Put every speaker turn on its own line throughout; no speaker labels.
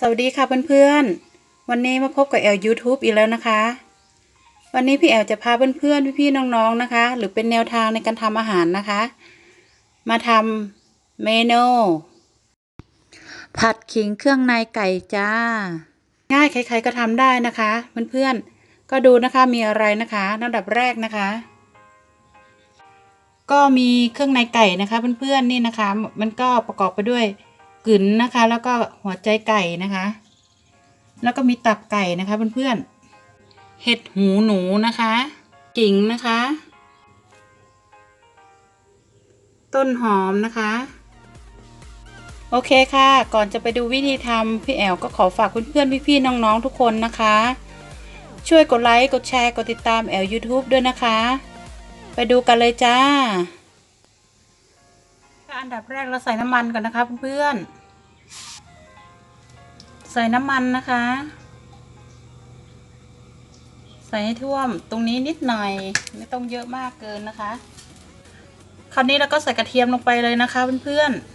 สวัสดีค่ะเพื่อนๆ วันนี้มาพบกับแอล YouTube อีกแล้วนะคะ วันนี้พี่แอลจะพาเพื่อนๆ พี่ๆ น้องๆ นะคะ หรือเป็นแนวทางในการทำอาหารนะคะ มาทำเมนูผัดขิงเครื่องในไก่จ้า ง่ายใครๆก็ทำได้นะคะเพื่อนๆ ก็ดูนะคะมีอะไรนะคะอันดับแรกนะคะ ก็มีเครื่องในไก่นะคะเพื่อนๆ นี่นะคะ มันก็ประกอบไปด้วย กึ๋นนะคะ แล้วก็หัวใจไก่นะคะ แล้วก็มีตับไก่นะคะเพื่อนๆเห็ดหูหนูนะคะกิ่งนะคะ ต้นหอมนะคะ โอเคค่ะ ก่อนจะไปดูวิธีทำพี่แอลก็ขอฝากเพื่อนๆพี่ๆน้องๆทุกคนนะคะ ช่วยกดไลค์ กดแชร์ กดติดตามแอล YouTube ด้วยนะคะ ไปดูกันเลยจ้า อันดับแรกเราใส่น้ำมันก่อนนะคะเพื่อนๆใส่น้ำมันนะคะ ใส่ให้ท่วมตรงนี้นิดหน่อยไม่ต้องเยอะมากเกินนะคะ คราวนี้เราก็ใส่กระเทียมลงไปเลยนะคะเพื่อนๆ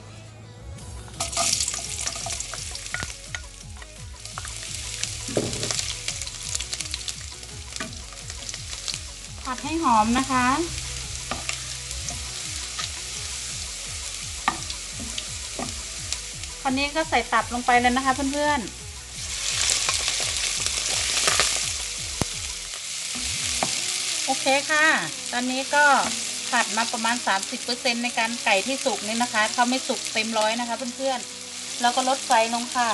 ผัดให้หอมนะคะ คราวนี้ก็ใส่ตับลงไปเลยนะคะ เพื่อนๆโอเคค่ะ ตอนนี้ก็ผัดมาประมาณ 30%ในการไก่ที่สุกนี่นะคะ เขาไม่สุกเต็มร้อยนะคะเพื่อนๆ แล้วก็ลดไฟลงค่ะ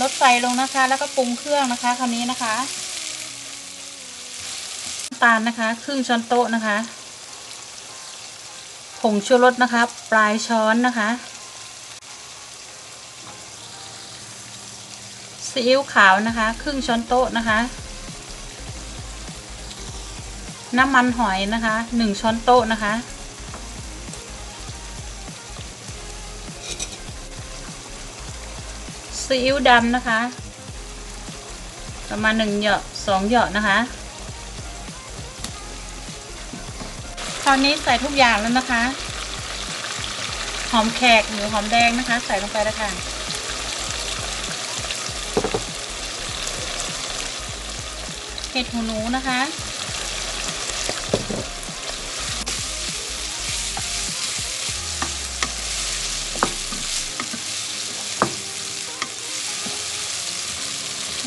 ลดไฟลงนะคะ แล้วก็ปรุงเครื่องนะคะคราวนี้นะคะน้ำตาลนะคะ ครึ่งช้อนโต๊ะนะคะ ผงชูรสนะคะ ปลายช้อนนะคะซีอิ๊วขาวนะคะ ครึ่งช้อนโต๊ะนะคะ น้ำมันหอยนะคะหนึ่งช้อนโต๊ะนะคะ ซีอิ๊วดำนะคะ ประมาณหนึ่งเหยาะสองเหยาะนะคะ คราวนี้ใส่ทุกอย่างแล้วนะคะ หอมแขกหรือหอมแดงนะคะ ใส่ลงไปแล้วค่ะ เห็ดหูหนูนะคะ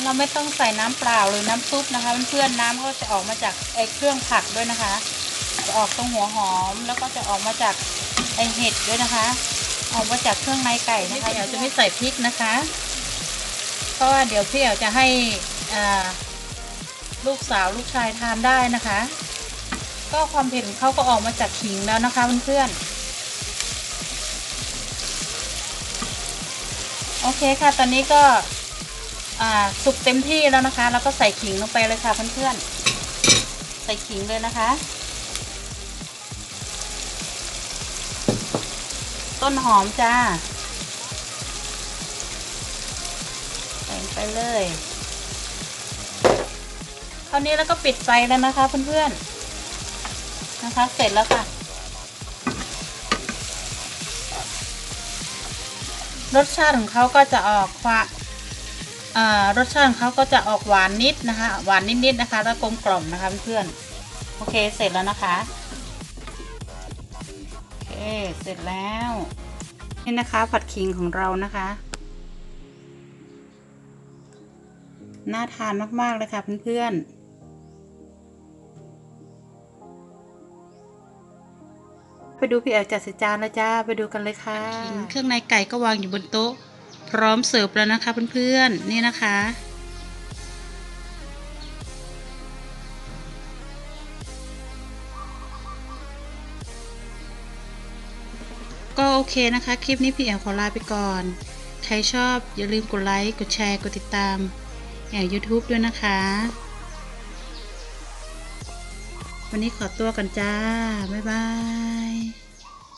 เราไม่ต้องใส่น้ำเปล่าหรือน้ำซุปนะคะเพื่อนๆน้ำก็จะออกมาจากไอเครื่องผักด้วยนะคะ จะออกตรงหัวหอมแล้วก็จะออกมาจากไอเห็ดด้วยนะคะ ออกมาจากเครื่องในไก่นะคะเดี๋ยวจะไม่ใส่พริกนะคะเพราะว่าเดี๋ยวพี่เอ๋วจะให้อ่าลูกสาวลูกชายทานได้นะคะ ก็ความเผ็ดของเขาก็ออกมาจากขิงแล้วนะคะเพื่อนๆโอเคค่ะ ตอนนี้ก็อ่าสุกเต็มที่แล้วนะคะ แล้วก็ใส่ขิงลงไปเลยค่ะเพื่อนๆ ใส่ขิงเลยนะคะ ต้นหอมจ้าใส่ไปเลยคราวนี้แล้วก็ปิดไฟแล้วนะคะเพื่อนๆนะคะ เสร็จแล้วค่ะรสชาติของเขาก็จะออกควาเอ่อรสชาติของเขาก็จะออกหวานนิดนะคะ หวานนิดๆนะคะ แล้วกลมกล่อมนะคะเพื่อนๆโอเคเสร็จแล้วนะคะ เคเสร็จแล้ว นี่นะคะผัดขิงของเรานะคะ น่าทานมาก ๆ เลยค่ะเพื่อนๆไปดูพี่แอลจัดใส่จานแล้วจ้า ไปดูกันเลยค่ะ เครื่องในไก่ก็วางอยู่บนโต๊ะ พร้อมเสิร์ฟแล้วนะคะเพื่อนๆ นี่นะคะ ก็โอเคนะคะ คลิปนี้พี่แอลขอลาไปก่อน ใครชอบอย่าลืมกดไลค์ กดแชร์ กดติดตามแอล YouTube ด้วยนะคะ วันนี้ขอตัวกันจ้า บ๊ายบาย